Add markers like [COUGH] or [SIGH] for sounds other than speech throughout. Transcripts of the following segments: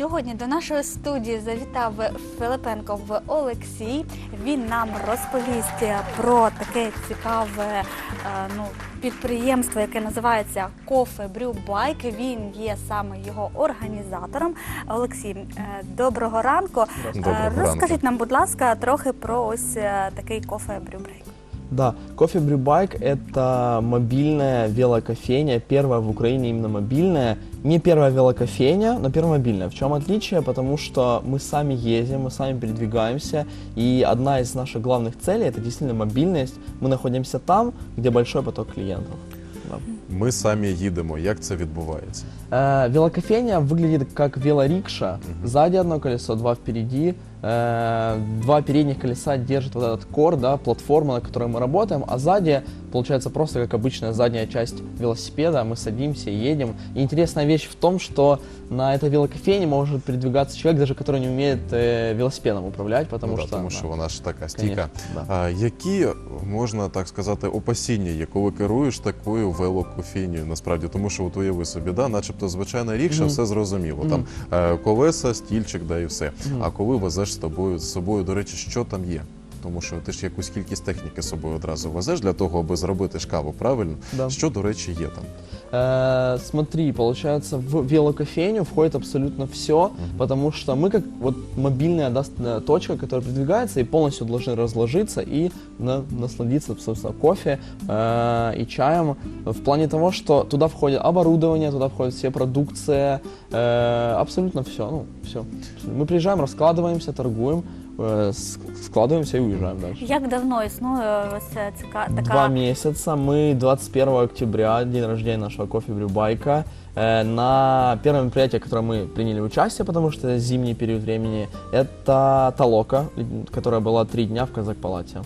Сьогодні до нашої студії завітав Филипенко в Олексій. Він нам розповість про таке цікаве е, ну, підприємство, яке називається Кофе Брю Байк. Він є саме його організатором. Олексій, е, доброго ранку. Е, Доброго ранку. Розкажіть нам, будь ласка, трохи про ось е, такий кофе Брю Брейк. Да, кофе Брю Байк – это мобильная велокофейня, первая в Украине именно мобильная. Не первая велокофейня, но первая мобильная. В чем отличие? Потому что мы сами ездим, мы сами передвигаемся, и одна из наших главных целей – это действительно мобильность. Мы находимся там, где большой поток клиентов. Да. Ми самі їдемо. Як це відбувається? Э, велокофейня выглядит как велорикша. Сзади одно колесо, два впереди. Э, два передних колеса держит вот этот кор, да, платформа, на которой мы работаем, а сзади получается просто как обычная задняя часть велосипеда. Мы садимся и едем. И интересная вещь в том, что на этой велокофейне может передвигаться человек, даже который не умеет э, велосипедом управлять, потому Ну да, что... тому да. що вона ж така стійка. да. А, які можна так сказати опасіння, є, коли керуєш такою велокофійнею, насправді, тому що от уяви собі, да, начебто звичайна рікша, Мгм. все зрозуміло. Мгм. Там е, колеса, стільчик, да і все. Мгм. А коли везеш з тобою з собою, до речі, що там є? Тому що ти ж якусь кількість техніки з собою одразу везеш для того, аби зробити ж каву, правильно? Да. Що, до речі, є там? Э, смотри, получается, в велокофейню входит абсолютно все, потому что мы как вот мобильная да, с- э, точка, которая продвигается и полностью должны разложиться и на- насладиться, собственно, кофе э, и чаем в плане того, что туда входит оборудование, туда входит все продукция, э, абсолютно все, ну, все. Мы приезжаем, раскладываемся, торгуем, э, с- складываемся и уезжаем дальше. Як давно існує ось ця ціка- така Два месяца. Мы 21 октября, день рождения нашего кофе Брюбайка, э, на первом мероприятии, в котором мы приняли участие, потому что это зимний период времени, это Толока, которая была три дня в Казакпалате.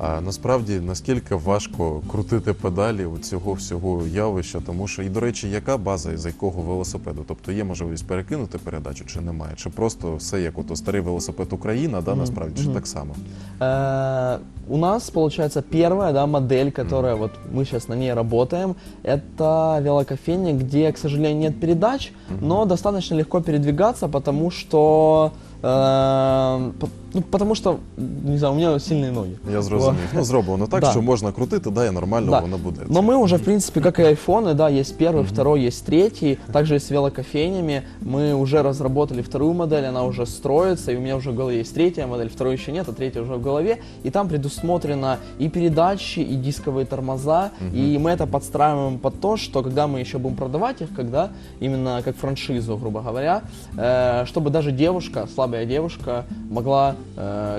А насправді наскільки важко крутити педалі у цього всього явища, тому що і до речі, яка база з якого велосипеду? Тобто є можливість перекинути передачу чи немає? Чи просто все як ото старий велосипед Україна, да, Мгм, насправді чи мгм. так само? Э, У нас, получается, первая да, модель, которая вот мы сейчас на ней работаем, это велокофейня, где, к сожалению, нет передач, но достаточно легко передвигаться, потому что э, по- ну, потому что, не знаю, у меня сильные ноги. Я зрозумів. Ну зроблено так, [LAUGHS] Да. що можна крутити, да, і нормально Да. воно буде. Но мы уже, в принципе, как и айфоны, да, есть первый, второй, есть третий. Также и с велокофейнями. Мы уже разработали вторую модель, она уже строится, и у меня уже в голове есть третья модель, второй еще нет, а третья уже в голове. И там предусмотрено и передачи, и дисковые тормоза, и мы это подстраиваем под то, что когда мы еще будем продавать их, когда именно как франшизу, грубо говоря, э, чтобы даже девушка, слабая девушка, могла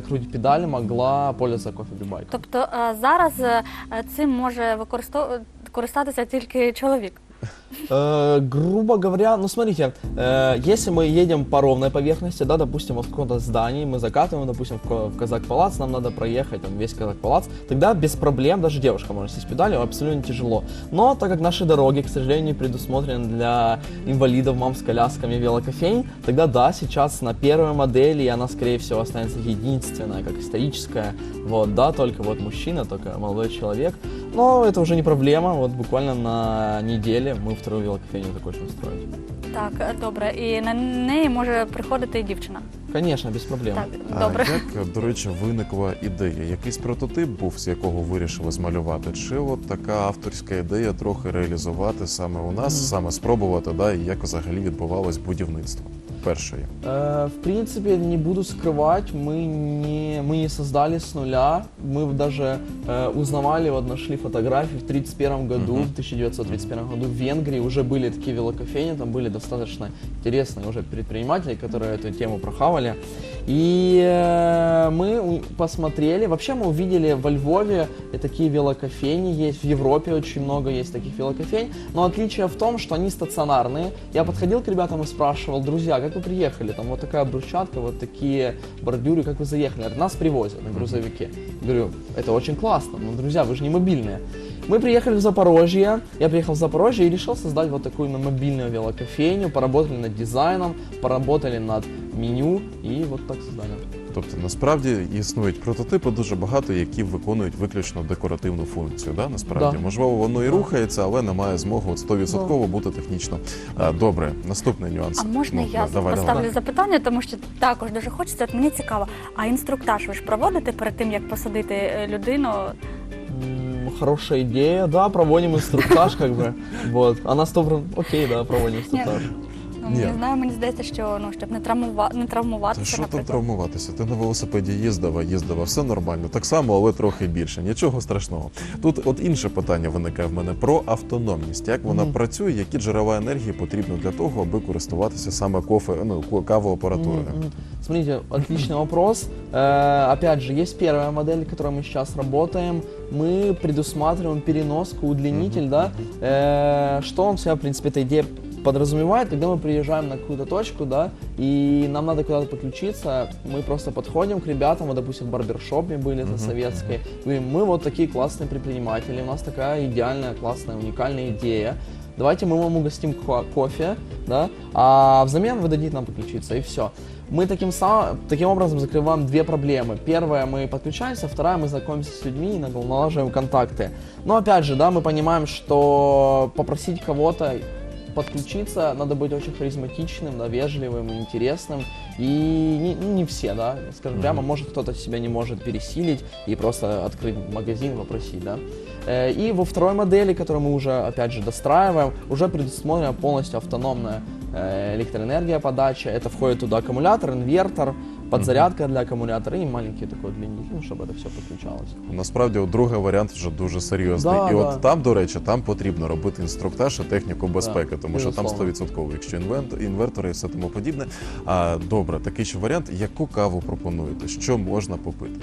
крутить педаль могла пользоваться кофебібайком. Тобто е, зараз е, цим може використовувати користатися тільки чоловік. Э, грубо говоря, ну смотрите, э, если мы едем по ровной поверхности, да, допустим, вот в каком-то здании, мы закатываем, допустим, в, в Казак Палац, нам надо проехать там, весь Казак Палац, тогда без проблем даже девушка может сесть с педалью, абсолютно тяжело. Но так как наши дороги, к сожалению, предусмотрены для инвалидов, мам с колясками, велокофейн, тогда да, сейчас на первой модели она, скорее всего, останется единственная, как историческая, вот, да, только вот мужчина, только молодой человек, но это уже не проблема, вот буквально на неделе мы вторую велокофейню закончим строить. Так, е, добре. І на неї може приходити і дівчина. Конечно, без проблем. Так, А добре. як, до речі, виникла ідея? Якийсь прототип був, з якого вирішили змалювати? Чи от така авторська ідея трохи реалізувати саме у нас, саме спробувати, да, і як взагалі відбувалось будівництво першої? Э, в принципе, не буду скрывать, мы не, мы не создали с нуля. Мы даже э, узнавали, вот нашли фотографии в 1931 году, в 1931 году в Венгрии уже были такие велокофейни, там были достаточно интересные уже предприниматели, которые эту тему прохавали. И э, мы посмотрели, вообще мы увидели во Львове и такие велокофейни есть, в Европе очень много есть таких велокофейн, но отличие в том, что они стационарные. Я подходил к ребятам и спрашивал, друзья, как вы приехали? Там вот такая брусчатка, вот такие бордюры, как вы заехали? Нас привозят на грузовике. Говорю, это очень классно, но, друзья, вы же не мобильные. Мы приехали в Запорожье, я приехал в Запорожье и решил создать вот такую мобильную велокофейню, поработали над дизайном, поработали над меню и вот так создали. Тобто насправді існують прототипи дуже багато, які виконують виключно декоративну функцію. Да? Насправді, Да. можливо, воно і рухається, але не має змоги от 100% бути технічно а, добре. Наступний нюанс. А можна Ну, я да, давай, поставлю давай. запитання, тому що також дуже хочеться. От мені цікаво, а інструктаж ви ж проводите перед тим, як посадити е, людину? М, Хорошая идея, да, проводим инструктаж, как [LAUGHS] бы, вот. А на 100%, окей, да, проводим инструктаж. Ну, Ні. не знаю, мені здається, що ну щоб не травмува... не Та травмуватися, що тут наприклад. травмуватися? Ти на велосипеді їздила, їздила, все нормально. Так само, але трохи більше. Нічого страшного. Тут от інше питання виникає в мене про автономність. Як вона Мгм. працює, які джерела енергії потрібно для того, аби користуватися саме кофе, ну ко- кавоапаратурою? Мгм, мгм. Смотрите, отличный вопрос. Э, Опять же, есть первая модель, которой мы сейчас работаем. Мы предусматриваем переноску, удлинитель, Мгм, да. Э, Что он в себя, в принципе, эта идея подразумевает, когда мы приезжаем на какую-то точку, да, и нам надо куда-то подключиться, мы просто подходим к ребятам, вот, допустим, в барбершопе были, это Мгм, советской, говорим, мы вот такие классные предприниматели, у нас такая идеальная, классная, уникальная идея, давайте мы вам угостим ко- кофе, да, а взамен вы дадите нам подключиться, и все. Мы таким, сам, таким образом закрываем две проблемы. Первая, мы подключаемся, вторая, мы знакомимся с людьми и налаживаем контакты. Но опять же, да, мы понимаем, что попросить кого-то подключиться, надо быть очень харизматичным, да, вежливым, интересным. И не, ну, не все, да, скажем Мгм. прямо, может кто-то себя не может пересилить и просто открыть магазин, попросить, да. Э, И во второй модели, которую мы уже, опять же, достраиваем, уже предусмотрена полностью автономная э, электроэнергия подача. Это входит туда аккумулятор, инвертор, подзарядка для аккумулятора и маленький такой удлинитель, ну, чтобы это все подключалось. Насправді, от другий варіант вже дуже серйозний. Да, і да. от там, до речі, там потрібно робити інструктаж і техніку безпеки, тому що там безусловно. 100% якщо інвент- інвертори і все тому подібне. А добре, такий ще варіант. Яку каву пропонуєте? Що можна попити?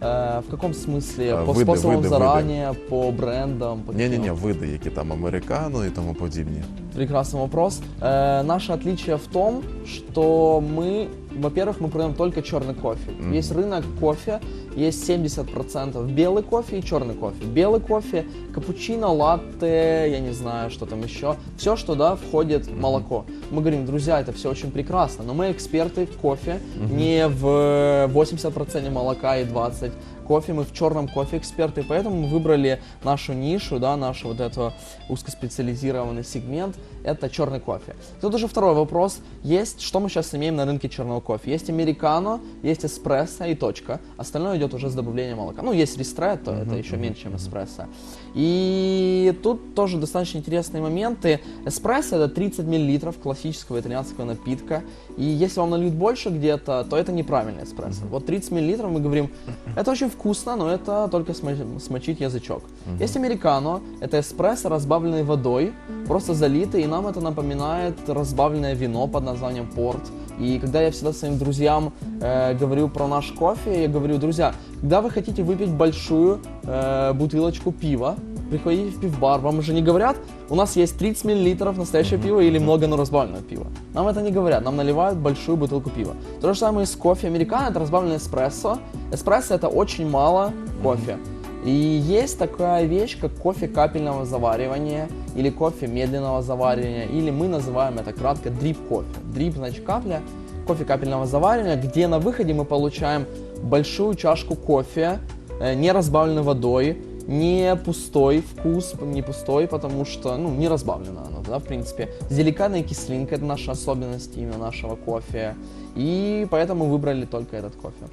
Э, в каком смысле? А, по виды, способам виды, заранее, по брендам? По Ні, ні, ні, каким? види, які там американо і тому подібні. Прекрасный вопрос. Э, наше отличие в том, что мы, Во-первых, мы продаем только черный кофе. Мгм. Есть рынок кофе, есть 70% белый кофе и черный кофе. Белый кофе, капучино, латте, я не знаю, что там еще. Все, что да, входит в молоко. Мы говорим, друзья, это все очень прекрасно, но мы эксперты в кофе, Мгм. не в 80% молока и 20% кофе, мы в черном кофе эксперты, поэтому мы выбрали нашу нишу, да, наш вот этот узкоспециализированный сегмент, это черный кофе. Тут уже второй вопрос, есть, что мы сейчас имеем на рынке черного кофе? Есть американо, есть эспрессо и точка, остальное идет уже с добавлением молока. Ну, есть ристретто, это Мгм, еще меньше, чем эспрессо. И тут тоже достаточно интересные моменты. Эспрессо это 30 мл классического итальянского напитка. И если вам нальют больше где-то, то это неправильный эспрессо. Мгм. Вот 30 мл мы говорим, это очень вкусно, но это только смо- смочить язычок. Мгм. Есть американо, это эспрессо, разбавленный водой, просто залитый, и нам это напоминает разбавленное вино под названием порт. И когда я всегда своим друзьям э, говорю про наш кофе, я говорю, друзья, когда вы хотите выпить большую э, бутылочку пива, приходите в пивбар, вам уже не говорят, у нас есть 30 мл настоящего пива или много, но разбавленного пива. Нам это не говорят, нам наливают большую бутылку пива. То же самое и с кофе. Американо это разбавленный эспрессо. Эспрессо это очень мало кофе. И есть такая вещь, как кофе капельного заваривания или кофе медленного заваривания, или мы называем это кратко дрип кофе. Дрип значит капля, кофе капельного заваривания, где на выходе мы получаем большую чашку кофе, э, не разбавленной водой, не пустой вкус, не пустой, потому что, ну, не разбавлено оно, да, в принципе. С деликатной кислинкой, это наша особенность именно нашего кофе. И поэтому выбрали только этот кофе.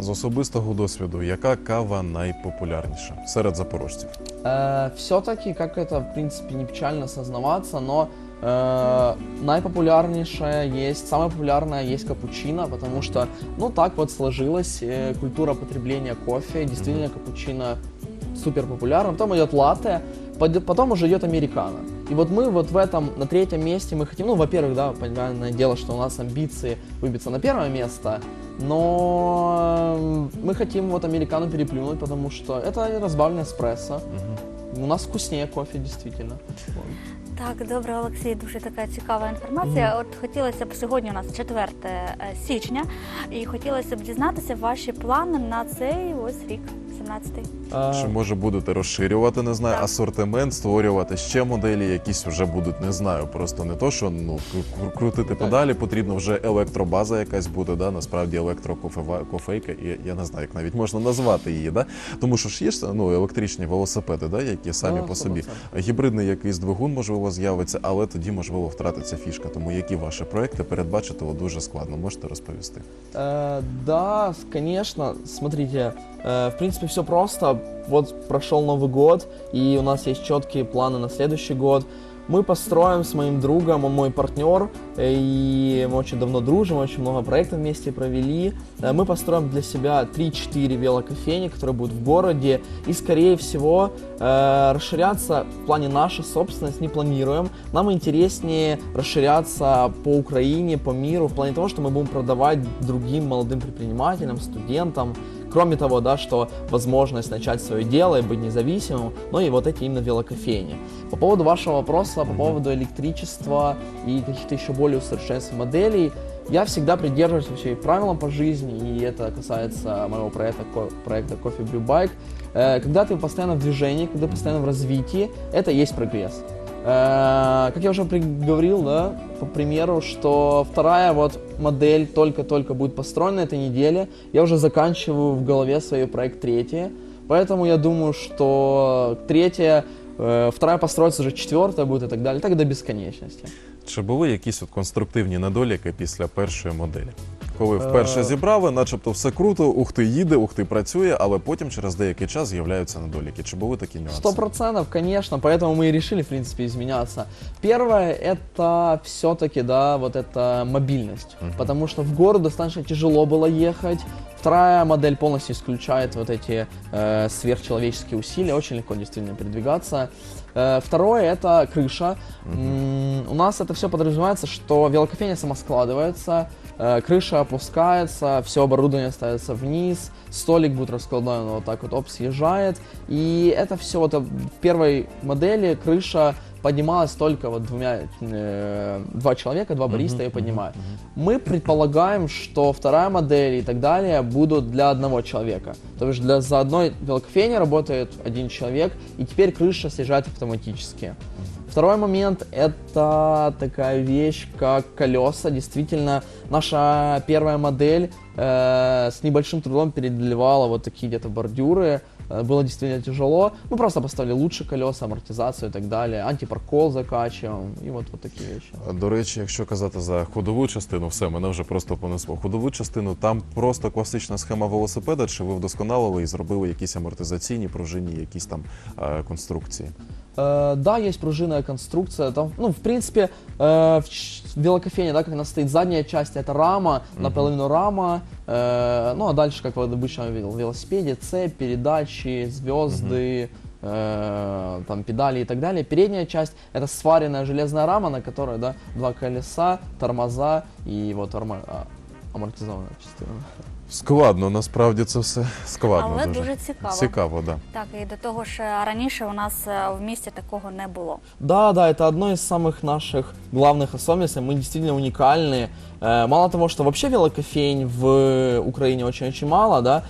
З особистого досвіду, яка кава найпопулярніша серед запорожців? все-таки, как это, в принципе, не печально сознаваться, но э, наипопулярнейшая есть, самая популярная есть капучино, потому что, ну, так вот сложилась э, культура потребления кофе, действительно, капучино супер популярно, потом идет латте, под- потом уже идет американо. И вот мы вот в этом, на третьем месте мы хотим, ну, во-первых, да, понятное дело, что у нас амбиции выбиться на первое место, но э, мы хотим вот американо переплюнуть, потому что это разбавленный эспрессо. У нас вкуснее кофе, действительно. Вот. Так, добре, Олексій, дуже така цікава інформація. От хотілося б сьогодні у нас 4 е, січня, і хотілося б дізнатися ваші плани на цей ось рік. 17-й. Чи може будете розширювати, не знаю, Так. асортимент, створювати ще моделі, якісь вже будуть, не знаю. Просто не то, що ну кру- крутити педалі, потрібно вже електробаза якась буде, да, насправді електрокофейка, і я не знаю, як навіть можна назвати її, да? Тому що ж є ж, ну, електричні велосипеди, да, які самі Да, по собі. 100%. Гібридний якийсь двигун, можливо, з'явиться, але тоді, можливо, втратиться фішка. Тому які ваші проекти передбачити дуже складно. Можете розповісти? Э, да, с- конечно. Смотрите, э, в принципе, все просто. Вот прошел Новый год, и у нас есть четкие планы на следующий год. Мы построим с моим другом, он мой партнер, э, и мы очень давно дружим, очень много проектов вместе провели. Э, Мы построим для себя 3-4 велокофейни, которые будут в городе, и, скорее всего, э, расширяться в плане наша собственность не планируем. Нам интереснее расширяться по Украине, по миру, в плане того, что мы будем продавать другим молодым предпринимателям, студентам. Кроме того, да, что возможность начать свое дело и быть независимым, но и вот эти именно велокофейни. По поводу вашего вопроса, по поводу электричества и каких-то еще более усовершенствованных моделей, я всегда придерживаюсь вообще и правилам по жизни, и это касается моего проекта, ко- проекта Coffee Brew Bike. Э, Когда ты постоянно в движении, когда ты постоянно в развитии, это и есть прогресс. Э, Как я уже при- говорил, да, по примеру, что вторая вот модель только-только будет построена на этой неделе, я уже заканчиваю в голове свой проект третья, поэтому я думаю, что третья, э, вторая построится уже четвертая будет и так далее, так до бесконечности. Чи були якісь от конструктивні недоліки після першої моделі? Коли вперше Е. зібрали, начебто все круто, ух ти їде, ух ти працює, але потім через деякий час з'являються недоліки. Чи були такі нюанси? Сто процентов, конечно, поэтому мы и решили, в принципе, изменяться. Первое, это все-таки, да, вот эта мобильность, Мгм. потому что в город достаточно тяжело было ехать. Вторая модель полностью исключает вот эти э, сверхчеловеческие усилия, очень легко действительно передвигаться. Э, второе, это крыша. М, у нас это все подразумевается, что велокофейня сама складывается, э, крыша опускается, все оборудование ставится вниз, столик будет раскладной, он вот так вот оп, съезжает. И это все вот э, в первой модели крыша поднималась только вот двумя, э, два человека, два бариста ее поднимают. Мы предполагаем, что вторая модель и так далее будут для одного человека. То есть для, за одной велокофейней работает один человек, и теперь крыша съезжает автоматически. Второй момент – это такая вещь, как колеса. Действительно, наша первая модель э, с небольшим трудом переодолевала вот такие где-то бордюры. Э, Было действительно тяжело. Мы просто поставили лучше колеса, амортизацию и так далее. Антипаркол закачиваем. И вот, вот такие вещи. До речі, якщо казати за ходову частину, все, мене вже просто понесло. Ходову частину там просто класична схема велосипеда, чи ви вдосконалили і зробили якісь амортизаційні пружинні, якісь там е, конструкції? Э, да, есть пружинная конструкция. Там, ну, в принципе, э, в велокофейне, да, как она стоит, задняя часть это рама, наполовину рама. э, ну, а дальше, как в обычном вел- велосипеде, цепь, передачи, звезды, э, там, педали и так далее. Передняя часть это сваренная железная рама, на которой, да, два колеса, тормоза и вот арма- а, амортизованная частина. Складно, насправді це все складно. Але дуже. дуже цікаво. Цікаво, да. Так, і до того ж е, раніше у нас е, в місті такого не було. Да, да, это одно из самых наших главных особенностей. Мы действительно уникальны. Э, Мало того, что вообще велокофейн в Украине очень-очень мало, да,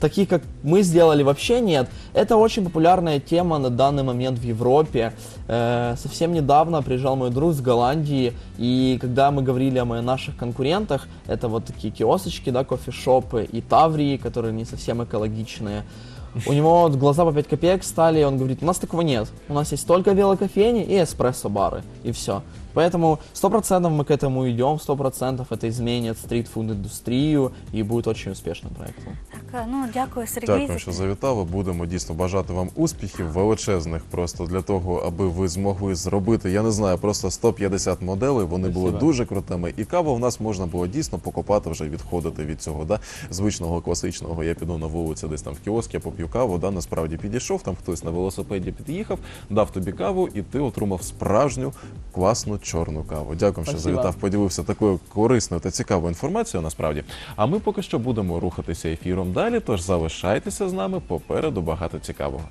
таких, как мы сделали, вообще нет. Это очень популярная тема на данный момент в Европе. Э, Совсем недавно приезжал мой друг с Голландии, и когда мы говорили о моих наших конкурентах, это вот такие киосочки, да, кофешопы и таврии, которые не совсем экологичные, у него глаза по 5 копеек стали, и он говорит, у нас такого нет. У нас есть только велокофейни и эспрессо-бары, и все. Поэтому 100% мы к этому идем, 100% это изменит стритфуд-индустрию и будет очень успешным проектом. Так, е, ну дякую, Сергій. Дякую, що завітали. Будемо дійсно бажати вам успіхів величезних, просто для того, аби ви змогли зробити, я не знаю, просто 150 моделей. Вони були Спасибо. дуже крутими. І каву в нас можна було дійсно покопати, вже відходити від цього да, звичного класичного. Я піду на вулицю, десь там в кіоск, я поп'ю каву. Да, насправді підійшов, там хтось на велосипеді під'їхав, дав тобі каву, і ти отримав справжню класну чорну каву. Дякую, що Спасибо. завітав, поділився такою корисною та цікавою інформацією. Насправді. А ми поки що будемо рухатися ефіром далі. Тож залишайтеся з нами попереду багато цікавого.